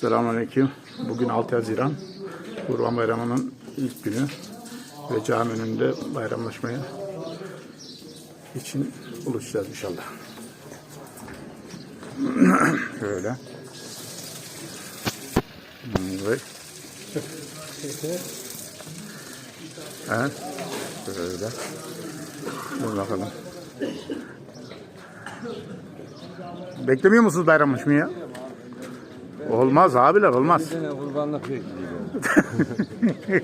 Selamünaleyküm. Bugün 6 Haziran. Kurban Bayramı'nın ilk günü ve cami önünde bayramlaşmaya için buluşacağız inşallah. Şöyle. Evet. Evet. Şöyle. Dur bakalım. Beklemiyor musunuz bayramlaşmayı? Olmaz abiler olmaz. Sene kurbanlık bekliyor.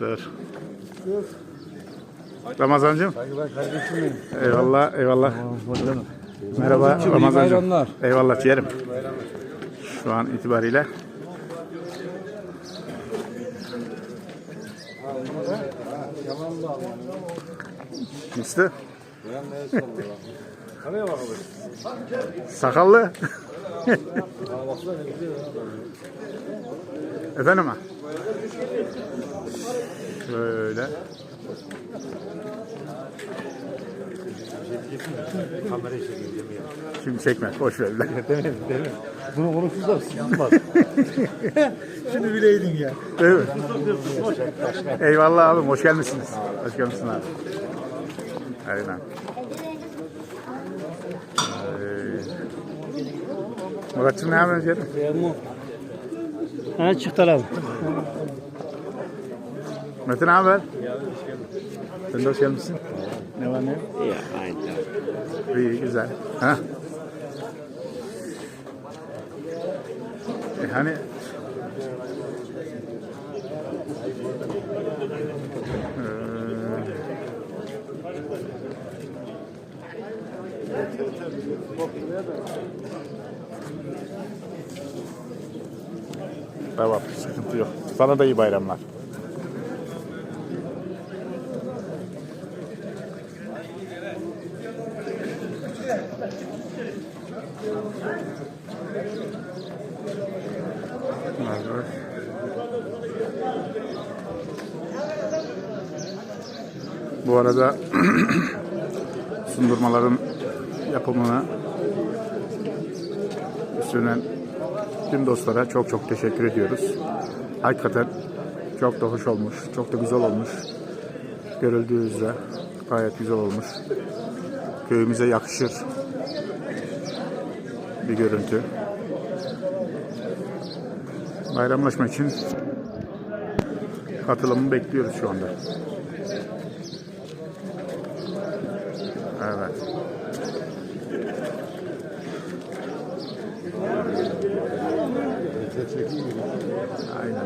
Dur. Ramazancığım. Saygılar kardeşim benim. Eyvallah eyvallah. Merhaba Ramazancığım, Ramazancığım. bayramlar. Eyvallah ciğerim. Şu an itibariyle. Bakalım? sakallı. Efendim ha? Şöyle. Kamerayı çekeyim ya. Şimdi çekme. Boş ver. Demeyin, demeyin. Bunu konuşursak sıkılmaz. Şunu bileydin ya. Değil mi? Eyvallah abim. Hoş gelmişsiniz. Hoş gelmişsin abi. Aynen. Muratçım ne yapıyorsun canım? Ha çıktı abi. Metin ne haber? Sen de hoş gelmişsin. Ne var ne yok? Ya aynı. İyi güzel. Ha? E hani Tamam, sıkıntı yok. Sana da iyi bayramlar. Bu arada sundurmaların yapımına üstlenen tüm dostlara çok çok teşekkür ediyoruz. Hakikaten çok da hoş olmuş, çok da güzel olmuş. Görüldüğü üzere gayet güzel olmuş. Köyümüze yakışır bir görüntü. Bayramlaşma için katılımı bekliyoruz şu anda. Evet. Aynen.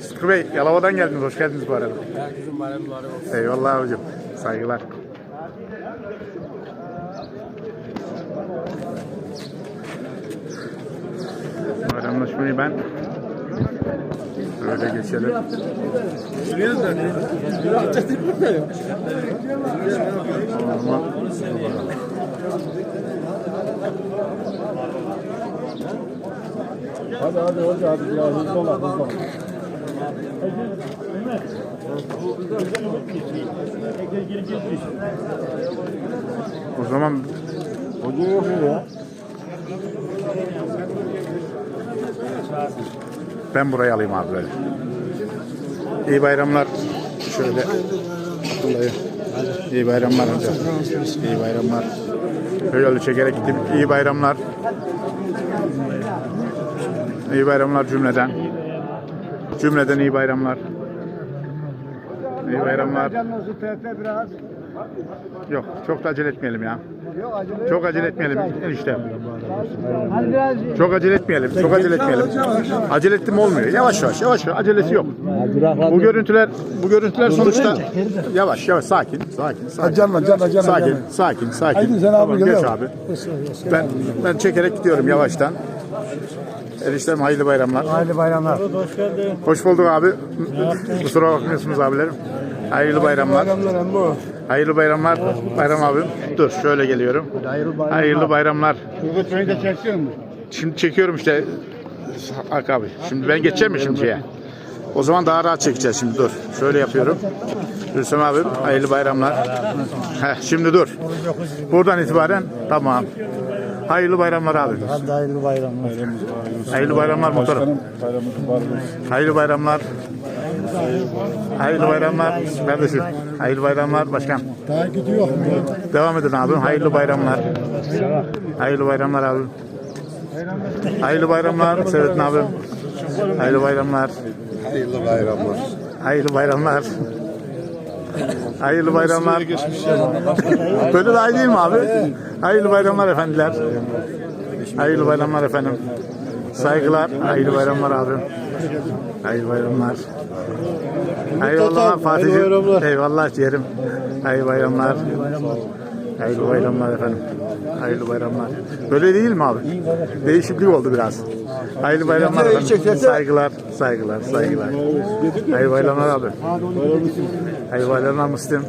Sıtkı Bey, Yalova'dan geldiniz. Hoş geldiniz bu arada. Herkesin bayramları olsun. Eyvallah abicim. Saygılar. Bayramlaşmayı ben böyle geçelim. Ama Hadi hadi hadi hadi ya hızlı ol hızlı ol. o zaman Hoca yok ya? ben burayı alayım abi böyle. İyi bayramlar. Şöyle. İyi bayramlar hocam. İyi bayramlar. Böyle çekerek gittim. İyi bayramlar. İyi bayramlar cümleden. Cümleden iyi bayramlar. İyi bayramlar. Biraz? Yok çok da acele etmeyelim ya. Yok acele Çok acele etmeyelim enişte. Hadi biraz Çok acele etmeyelim. Çok acele etmeyelim. Acele ettim olmuyor. Yavaş yavaş yavaş yavaş. Acelesi yok. Bu görüntüler bu görüntüler sonuçta yavaş yavaş sakin sakin sakin. Canla canla canla. Sakin, sakin, sakin. Haydi sen abi, Tamam, geç abi. Ben ben çekerek gidiyorum yavaştan. Eniştem hayırlı bayramlar. Hayırlı bayramlar. Hoş geldin. Hoş bulduk abi. Kusura bakmıyorsunuz abilerim. Hayırlı bayramlar. Bayramlar bu. Hayırlı bayramlar. Bayram abim. Dur şöyle geliyorum. Hayırlı bayramlar. Hayırlı bayramlar. Turgut Bey'i de çekiyor mu? Şimdi çekiyorum işte. Hak abi. Şimdi ben geçeceğim mi şimdi şeye? O zaman daha rahat çekeceğiz şimdi dur. Şöyle yapıyorum. Rüstem abim hayırlı bayramlar. Heh, şimdi dur. Buradan itibaren tamam. Hayırlı bayramlar abi. Hadi hayırlı bayramlar. Hayırlı bayramlar motorum. Bayramımız var. Hayırlı bayramlar. Hayırlı bayramlar kardeşim. Hayırlı bayramlar başkan. Daha gidiyor mu? Devam edin abim. Hayırlı bayramlar. Hayırlı bayramlar abim. Hayırlı bayramlar Seyrettin abim. Hayırlı bayramlar. Hayırlı bayramlar. Hayırlı bayramlar. Hayırlı bayramlar. Böyle daha değil mi abi? Hayırlı bayramlar efendiler. Hayırlı bayramlar efendim. Saygılar. Hayırlı bayramlar abim. Hayırlı bayramlar. Eyvallah Fatih'im. Eyvallah ciğerim. Hayırlı bayramlar. Hayırlı bayramlar efendim. Hayırlı bayramlar. Böyle değil mi abi? Değişiklik oldu biraz. Hayırlı bayramlar efendim. Saygılar, saygılar, saygılar. Hayırlı bayramlar abi. Hayırlı bayramlar Müslüm.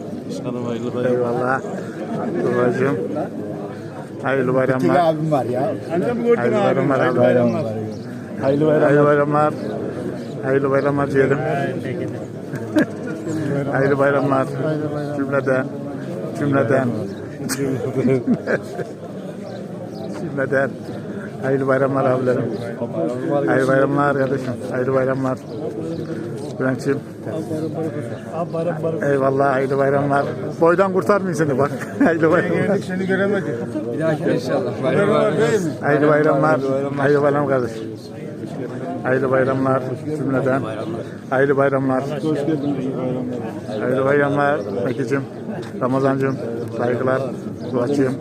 Eyvallah. Babacığım. Hayırlı bayramlar. abim var ya. Hayırlı bayramlar abi. Hayırlı Hayırlı bayramlar. Hayırlı bayramlar diyelim. Hayırlı bayramlar. Cümleden. Cümleden. Cümleden. Hayırlı bayramlar abilerim. Hayırlı bayramlar kardeşim. Hayırlı bayramlar. Bülent'ciğim. Eyvallah hayırlı bayramlar. Boydan kurtarmayın seni bak. hayırlı bayramlar. Seni göremedik. Hayırlı bayramlar. Hayırlı bayram kardeşim. Hayırlı bayramlar cümleden. Hayırlı bayramlar. Hoş geldiniz. bayramlar. Hayırlı bayramlar Mekicim. Ramazancım. Saygılar. Duacıyım.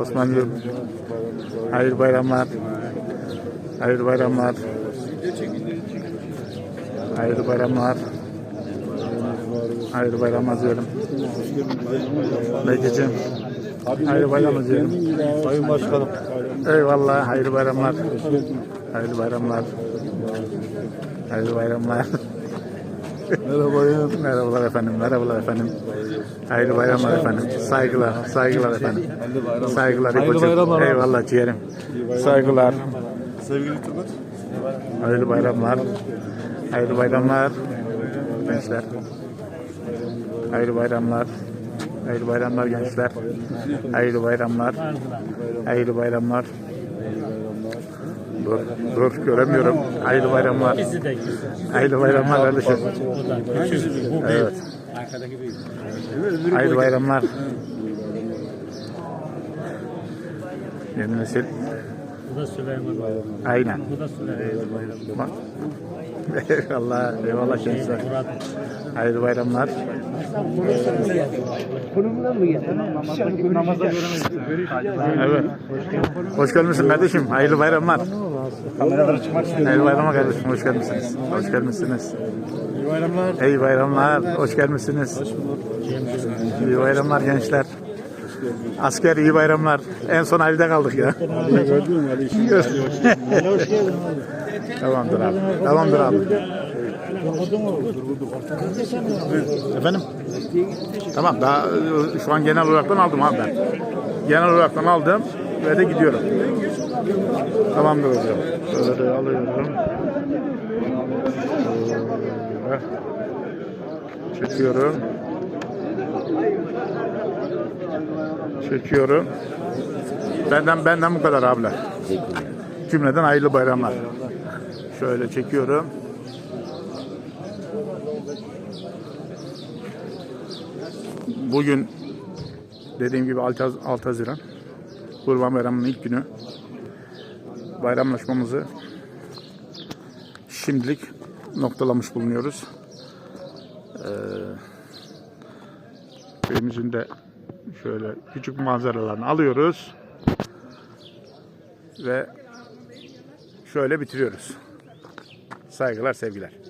Osman'cığım. Hayırlı bayramlar. Hayırlı bayramlar. Hayırlı bayramlar. Hayırlı bayramlar diyorum. Mekicim. Hayırlı bayramlar diyorum. Sayın Başkanım. Eyvallah. Hayırlı bayramlar. Hayırlı bayramlar. Hayırlı bayramlar. Merhaba. Merhabalar efendim. Merhabalar efendim. Hayırlı bayramlar efendim. Saygılar. Saygılar efendim. Saygılar. Hayırlı İbo'cum. bayramlar. Eyvallah ciğerim. Saygılar. Sevgili Turgut. Hayırlı bayramlar. Hayırlı bayramlar. Gençler. Hayırlı bayramlar. Hayırlı bayramlar gençler. Hayırlı bayramlar. Hayırlı bayramlar. Dur, dur göremiyorum. Hayırlı bayramlar. Hayırlı bayramlar kardeşim. Evet. Hayırlı bayramlar. Yeni nesil. Bu da Süleyman. Aynen. Bu da Süleyman. Eyvallah, eyvallah gençler. Hayırlı bayramlar. Evet. Hoş gelmişsin kardeşim. Hayırlı bayramlar. Kameralara çıkmak istiyorum. Hayırlı bayramlar kardeşim. Hoş gelmişsiniz. Hoş gelmişsiniz. İyi bayramlar. İyi bayramlar. Hoş gelmişsiniz. İyi bayramlar gençler. Asker iyi bayramlar. En son halde kaldık ya. Hoş. Tamamdır abi. Tamamdır abi. Efendim? Tamam daha e, şu an genel olaraktan aldım abi ben. Genel olaraktan aldım ve de gidiyorum. Tamamdır hocam. Böyle de alıyorum. Şöyle. Çekiyorum. Çekiyorum. Benden benden bu kadar abiler. Cümleden hayırlı bayramlar. Şöyle çekiyorum. Bugün dediğim gibi 6, Haz- 6 Haziran Kurban Bayramı'nın ilk günü bayramlaşmamızı şimdilik noktalamış bulunuyoruz. Ee, köyümüzün de şöyle küçük manzaralarını alıyoruz ve şöyle bitiriyoruz. Saygılar, sevgiler.